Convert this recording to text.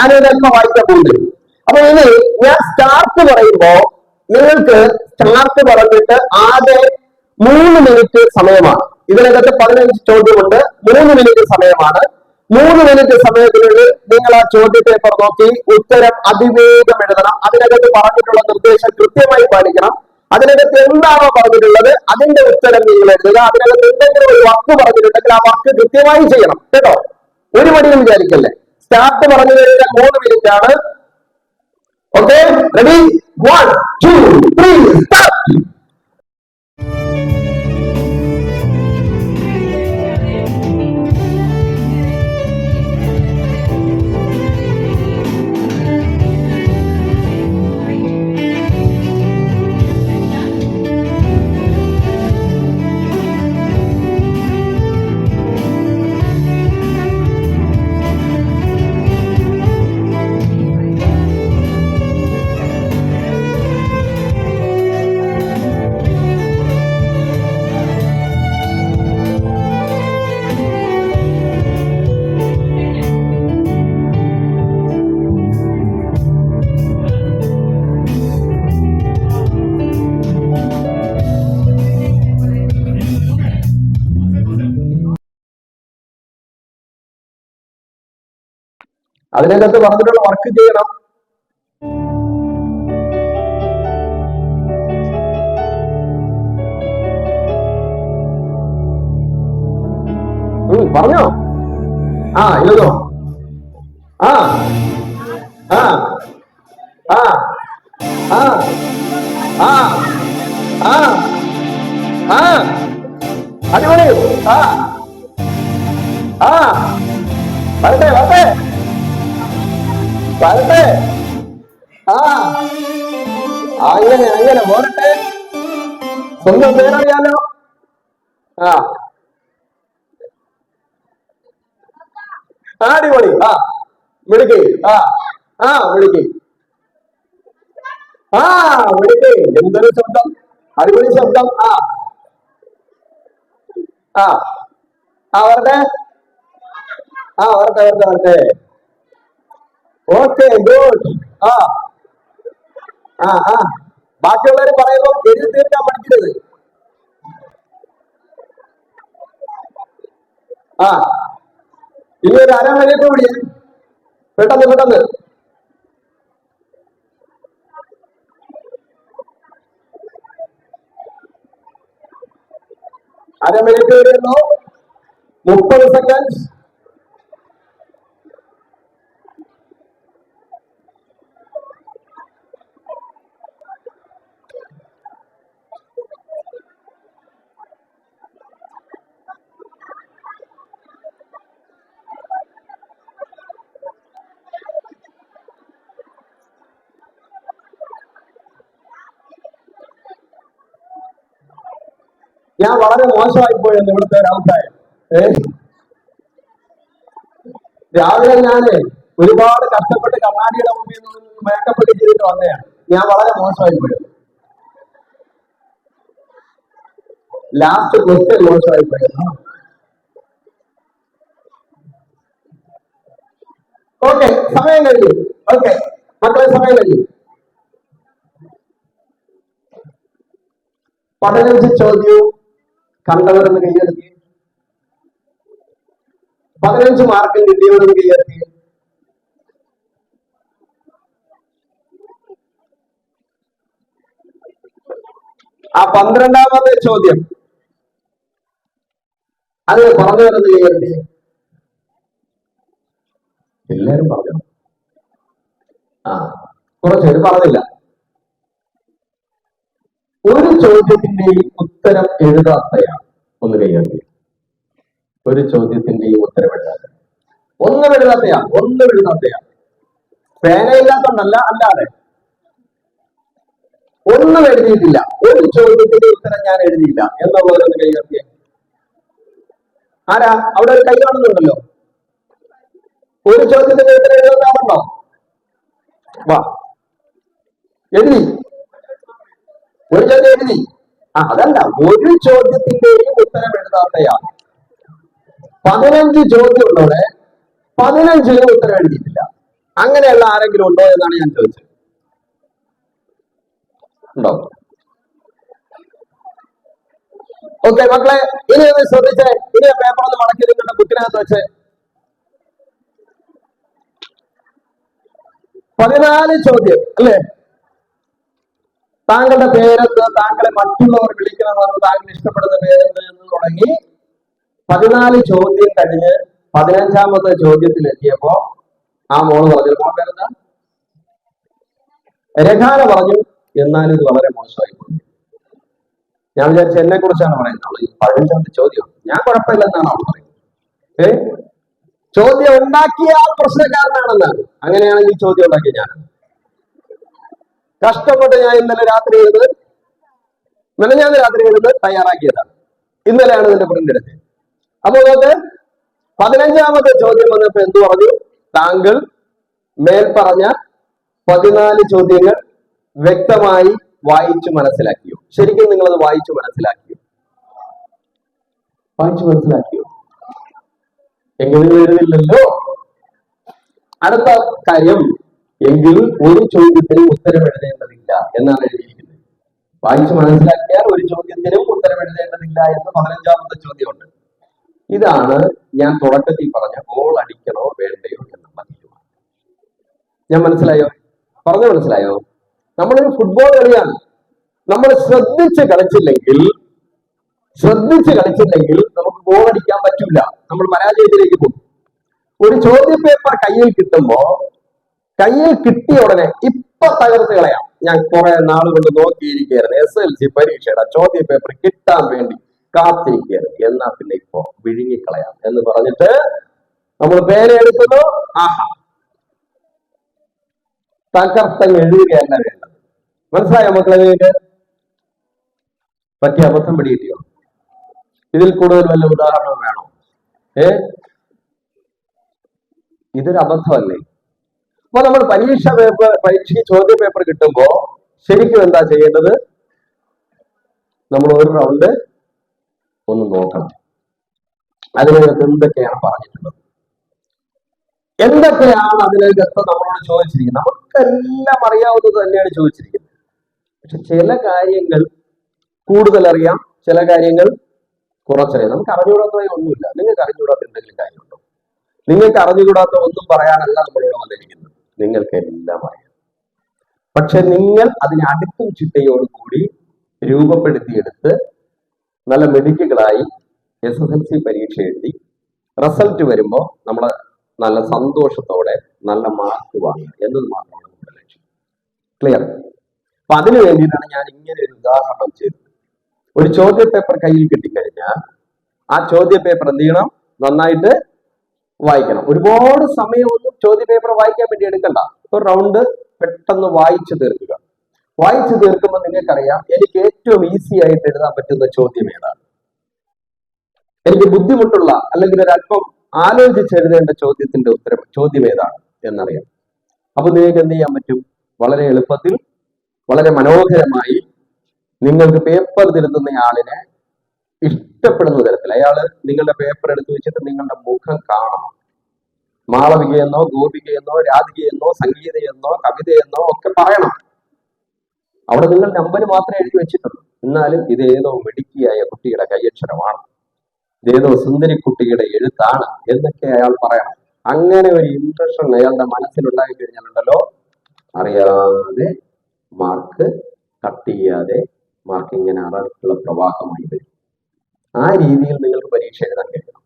ഞാനിത് അല്പം വായിക്കാൻ പോകുന്നത് അപ്പൊ ഇനി ഞാൻ സ്റ്റാർട്ട് പറയുമ്പോ നിങ്ങൾക്ക് സ്റ്റാർട്ട് പറഞ്ഞിട്ട് ആകെ മൂന്ന് മിനിറ്റ് സമയമാണ്. ഇതിനകത്ത് പതിനഞ്ച് ചോദ്യമുണ്ട്. മൂന്ന് മിനിറ്റ് സമയമാണ്. മൂന്ന് മിനിറ്റ് സമയത്തിനുള്ളിൽ നിങ്ങൾ ആ ചോദ്യ പേപ്പർ നോക്കി ഉത്തരം അതിവേഗം എഴുതണം. അതിനകത്ത് പറഞ്ഞിട്ടുള്ള നിർദ്ദേശം കൃത്യമായി പാലിക്കണം. അതിനകത്ത് എന്താണോ പറഞ്ഞിട്ടുള്ളത് അതിന്റെ ഉത്തരം നിങ്ങൾ എഴുതുക. അതിനകത്ത് എന്തെങ്കിലും ഒരു വർക്ക് പറഞ്ഞിട്ടുണ്ടെങ്കിൽ ആ വർക്ക് കൃത്യമായി ചെയ്യണം. കേട്ടോ? ഒരു മടിയും വിചാരിക്കല്ലേ? സ്റ്റാർട്ട് പറഞ്ഞു കഴിഞ്ഞാൽ മൂന്ന് മിനിറ്റ് ആണ്. Okay ready one two three അതിനകത്ത് പറഞ്ഞിട്ടുള്ള വർക്ക് ചെയ്യണം. പറഞ്ഞോ? ആ എഴുതോ ആ ആ ആ ആ ആ ആ ആ അടിപൊളി. ആ ആ വരട്ടെ. വരട്ടെ. ആ. അങ്ങനെ അങ്ങനെ പോരട്ടെ സ്വന്തം പേരറിയാലോ? ആ, അടിപൊളി. ആ. വിളിക്ക്. ആ. ആ വിളിക്ക്. ആ വിളിക്ക്. എന്തൊരു ശബ്ദം? അടിപൊളി ശബ്ദം. ആ. ആ. ആ വരട്ടെ. ആ വരട്ടെ വരട്ടെ വരട്ടെ. ഓക്കെ ഗുഡ് ആ. ആ ആ. ബാക്കിയുള്ളവർ പറയുമ്പോൾ എഴുതി തീർക്കാൻ പഠിക്കരുത് ആ. ഇനി ഒരു അരമണിക്കൂർ കൂടി. പെട്ടെന്ന് പെട്ടെന്ന്. അരമണിക്കൂർ മുപ്പത് സെക്കൻഡ് ഞാൻ വളരെ മോശമായി പോയെന്ന് ഇവിടുത്തെ ഒരു രാവിലെ ഞാൻ ഒരുപാട് കഷ്ടപ്പെട്ട് കണ്ണാടിയുടെ മുമ്പിൽ നിന്ന് മേക്കപ്പ് ഒക്കെ ചെയ്തിട്ട് വന്നതാണ് ഞാൻ വളരെ മോശമായി പോയത് ലാസ്റ്റ് ക്വസ്റ്റ്യൻ മോശമായി പോയത് ഓക്കെ സമയം കഴിഞ്ഞു. ഓക്കെ മക്കളെ സമയം കഴിഞ്ഞു. പതിനഞ്ച് ചോദ്യവും കണ്ടവരെന്ന് കൈയെടുത്തി പതിനഞ്ച് മാർക്കും കിട്ടിയവരെന്ന് കൈയെടുത്തി ആ പന്ത്രണ്ടാമത്തെ ചോദ്യം. അത് പറഞ്ഞവരെന്ന് കൈയെടുത്തി എല്ലാരും പറഞ്ഞു. ആ കുറച്ചുപേര് പറഞ്ഞില്ല. ഒരു ചോദ്യത്തിന്റെയും ഉത്തരം എഴുതാത്തയാണ് ഒന്ന് കൈകാര്യം ഒരു ചോദ്യത്തിന്റെയും ഉത്തരം എഴുതാത്ത ഒന്നും എഴുതാത്തയാ ഒന്നും എഴുതാത്തയാ പേനയില്ലാത്തോണ്ടല്ല അല്ലാതെ. ഒന്നും എഴുതിയിട്ടില്ല. ഒരു ചോദ്യത്തിന്റെ ഉത്തരം ഞാൻ എഴുതിയില്ല. എന്നുള്ളവരൊന്ന് കൈകാര്യം ആരാ? അവിടെ ഒരു കൈ കാണുന്നുണ്ടല്ലോ. ഒരു ചോദ്യത്തിന്റെ ഉത്തരം എഴുതാറുണ്ടോ വാ. എഴുതി. ഒരു ചോദ്യം എഴുതി. ആ അതല്ല ഒരു ചോദ്യത്തിന്റെയും ഉത്തരം എഴുതാത്തയാൾ. പതിനഞ്ച് ചോദ്യം ഉള്ളവരെ പതിനഞ്ചിലും ഉത്തരം എഴുതിയിട്ടില്ല. അങ്ങനെയുള്ള ആരെങ്കിലും ഉണ്ടോ എന്നാണ് ഞാൻ ചോദിച്ചത്. ഉണ്ടോ? ഓക്കെ മക്കളെ ഇനി ഒന്ന് ശ്രദ്ധിച്ചേ. ഇനി ആ പേപ്പർ ഒന്ന് മടക്കി നിങ്ങളുടെ വെച്ച്. പതിനാല് ചോദ്യം അല്ലേ? താങ്കളുടെ പേരെന്ത്? താങ്കളെ മറ്റുള്ളവർ വിളിക്കണമെന്ന് താങ്കൾ ഇഷ്ടപ്പെടുന്ന പേരെന്ത് എന്ന് തുടങ്ങി പതിനാല് ചോദ്യം കഴിഞ്ഞ് പതിനഞ്ചാമത്തെ ചോദ്യത്തിൽ എത്തിയപ്പോ ആ മോൾ പറഞ്ഞു മോൾ പേരെന്താ? രഖാന പറഞ്ഞു എന്നാലും ഇത് വളരെ മോശമായി പോയി. ഞാൻ വിചാരിച്ച എന്നെ കുറിച്ചാണ് പറയുന്നത്. അവൾ പതിനഞ്ചാമത്തെ ചോദ്യം. ഞാൻ കുഴപ്പമില്ലെന്നാണ് അവൾ പറയുന്നത്. ഏ? ചോദ്യം ഉണ്ടാക്കിയ ആ പ്രശ്നക്കാരനാണെന്നാണ് അങ്ങനെയാണെങ്കിൽ ചോദ്യം ഉണ്ടാക്കിയ ഞാൻ കഷ്ടപ്പെട്ട് ഞാൻ ഇന്നലെ രാത്രി എഴുത് മെനഞ്ഞാന്ന് രാത്രി എഴുത് തയ്യാറാക്കിയതാണ് ഇന്നലെയാണ് ഇതിന്റെ പ്രിന്റ് എടുത്തത്. അപ്പൊ നോക്ക് പതിനഞ്ചാമത്തെ ചോദ്യം വന്നപ്പോ എന്തു പറഞ്ഞു? താങ്കൾ മേൽപ്പറഞ്ഞ പറഞ്ഞ പതിനാല് ചോദ്യങ്ങൾ വ്യക്തമായി വായിച്ചു മനസ്സിലാക്കിയോ? ശരിക്കും നിങ്ങൾ അത് വായിച്ചു മനസ്സിലാക്കിയോ? വായിച്ചു മനസ്സിലാക്കിയോ? എങ്ങനെ എഴുതില്ലല്ലോ അടുത്ത കാര്യം എങ്കിൽ ഒരു ചോദ്യത്തിനും ഉത്തരം എഴുതേണ്ടതില്ല എന്നാണ് എഴുതിയിരിക്കുന്നത്. വായിച്ചു മനസ്സിലാക്കിയാൽ ഒരു ചോദ്യത്തിനും ഉത്തരം എഴുതേണ്ടതില്ല എന്ന് പതിനഞ്ചാമത്തെ ചോദ്യമുണ്ട്. ഇതാണ് ഞാൻ തുടക്കത്തിൽ പറഞ്ഞ ഗോൾ അടിക്കണോ വേണ്ടയോ എന്നുള്ള തീരുമാനം ഞാൻ മനസ്സിലായോ? പറഞ്ഞു മനസ്സിലായോ? നമ്മളൊരു ഫുട്ബോൾ കളിയാണ്. നമ്മൾ ശ്രദ്ധിച്ച് കളിച്ചില്ലെങ്കിൽ ശ്രദ്ധിച്ച് കളിച്ചില്ലെങ്കിൽ നമുക്ക് ഗോൾ അടിക്കാൻ പറ്റില്ല നമ്മൾ പരാജയത്തിലേക്ക് പോകും. ഒരു ചോദ്യ പേപ്പർ കയ്യിൽ കിട്ടുമ്പോ കയ്യിൽ കിട്ടിയ ഉടനെ ഇപ്പൊ തകർത്ത് കളയാം. ഞാൻ കുറെ നാൾ കൊണ്ട് നോക്കിയിരിക്കുകയായിരുന്നു. എസ് എൽ സി പരീക്ഷയുടെ ചോദ്യ പേപ്പർ കിട്ടാൻ വേണ്ടി കാത്തിരിക്കുകയായിരുന്നു. എന്നാ പിന്നെ ഇപ്പോ വിഴുങ്ങിക്കളയാം എന്ന് പറഞ്ഞിട്ട് നമ്മൾ പേരെടുക്കുന്നു ആഹാ. തകർത്തങ്ങ് എഴുതുകയല്ല വേണ്ടത്. മനസ്സിലായോ മക്കളെ നിങ്ങൾക്ക്? പറ്റിയ അബദ്ധം പിടികിട്ടിയോ? ഇതിൽ കൂടുതൽ വല്ല ഉദാഹരണം വേണോ? ഏ? ഇതൊരു അബദ്ധമല്ലേ? അപ്പൊ നമ്മൾ പരീക്ഷ പേപ്പർ പരീക്ഷയ്ക്ക് ചോദ്യ പേപ്പർ കിട്ടുമ്പോ ശരിക്കും എന്താ ചെയ്യേണ്ടത്? നമ്മൾ ഒരു റൗണ്ട് ഒന്ന് നോക്കണം. അതിനകത്ത് എന്തൊക്കെയാണ് പറഞ്ഞിട്ടുള്ളത്? എന്തൊക്കെയാണ് അതിനകത്ത് നമ്മളോട് ചോദിച്ചിരിക്കുന്നത്? നമുക്കെല്ലാം അറിയാവുന്നത് തന്നെയാണ് ചോദിച്ചിരിക്കുന്നത്. പക്ഷെ ചില കാര്യങ്ങൾ കൂടുതൽ അറിയാം ചില കാര്യങ്ങൾ കുറച്ചറിയാം. നമുക്ക് അറിഞ്ഞുകൂടാത്തതായി ഒന്നുമില്ല. നിങ്ങൾക്ക് അറിഞ്ഞുകൂടാത്ത എന്തെങ്കിലും കാര്യമുണ്ടോ? നിങ്ങൾക്ക് അറിഞ്ഞുകൂടാത്ത ഒന്നും പറയാനല്ല വന്നിരിക്കുന്നത് നിങ്ങൾക്ക് എല്ലാം അറിയാം പക്ഷെ നിങ്ങൾ അതിനെ അടുക്കും ചിട്ടയോടുകൂടി രൂപപ്പെടുത്തിയെടുത്ത് നല്ല മിടുക്കുകളായി എസ് എസ് എൽ സി പരീക്ഷ എഴുതി റിസൾട്ട് വരുമ്പോൾ നമ്മൾ നല്ല സന്തോഷത്തോടെ നല്ല മാർക്ക് വാങ്ങുക എന്നത് മാത്രമാണ് നമ്മുടെ ലക്ഷ്യം. ക്ലിയർ അപ്പൊ അതിനു വേണ്ടിയിട്ടാണ് ഞാൻ ഇങ്ങനെ ഒരു ഉദാഹരണം ചെയ്തത്. ഒരു ചോദ്യ പേപ്പർ കയ്യിൽ കിട്ടിക്കഴിഞ്ഞാൽ ആ ചോദ്യ പേപ്പർ എന്ത് ചെയ്യണം? നന്നായിട്ട് വായിക്കണം. ഒരുപാട് സമയമൊന്നും ചോദ്യ പേപ്പർ വായിക്കാൻ വേണ്ടി എടുക്കണ്ട. ഒരു റൗണ്ട് പെട്ടെന്ന് വായിച്ചു തീർക്കുക. വായിച്ചു തീർക്കുമ്പോൾ നിങ്ങൾക്കറിയാം എനിക്ക് ഏറ്റവും ഈസി ആയിട്ട് എഴുതാൻ പറ്റുന്ന ചോദ്യം ഏതാണ്? എനിക്ക് ബുദ്ധിമുട്ടുള്ള അല്ലെങ്കിൽ ഒരല്പം ആലോചിച്ച് എഴുതേണ്ട ചോദ്യത്തിന്റെ ഉത്തരം ചോദ്യം ഏതാണ് എന്നറിയാം. അപ്പൊ നിങ്ങൾക്ക് എന്ത് ചെയ്യാൻ പറ്റും? വളരെ എളുപ്പത്തിൽ വളരെ മനോഹരമായി നിങ്ങൾക്ക് പേപ്പർ തിരുത്തുന്ന ആളിനെ ഇഷ്ടപ്പെടുന്ന തരത്തിൽ. അയാൾ നിങ്ങളുടെ പേപ്പർ എടുത്തു വെച്ചിട്ട് നിങ്ങളുടെ മുഖം കാണണം. മാളവികയെന്നോ ഗോപികയെന്നോ രാധികയെന്നോ സംഗീതയെന്നോ കവിതയെന്നോ ഒക്കെ പറയണം. അവിടെ നിങ്ങൾ നമ്പർ മാത്രമേ എഴുതി വെച്ചിട്ടുള്ളൂ. എന്നാലും ഇതേതോ മിടുക്കിയായ കുട്ടിയുടെ കൈയക്ഷരമാണ്. ഇതേതോ സുന്ദരി കുട്ടിയുടെ എഴുത്താണ് എന്നൊക്കെ അയാൾ പറയണം. അങ്ങനെ ഒരു ഇംപ്രഷൻ അയാളുടെ മനസ്സിലുണ്ടായി കഴിഞ്ഞാലുണ്ടല്ലോ അറിയാതെ മാർക്ക് കട്ട് ചെയ്യാതെ മാർക്ക് ഇങ്ങനെ അറക്കുള്ള പ്രവാഹമായി വരും. ആ രീതിയിൽ നിങ്ങൾക്ക് പരീക്ഷ എഴുതാൻ കഴിയും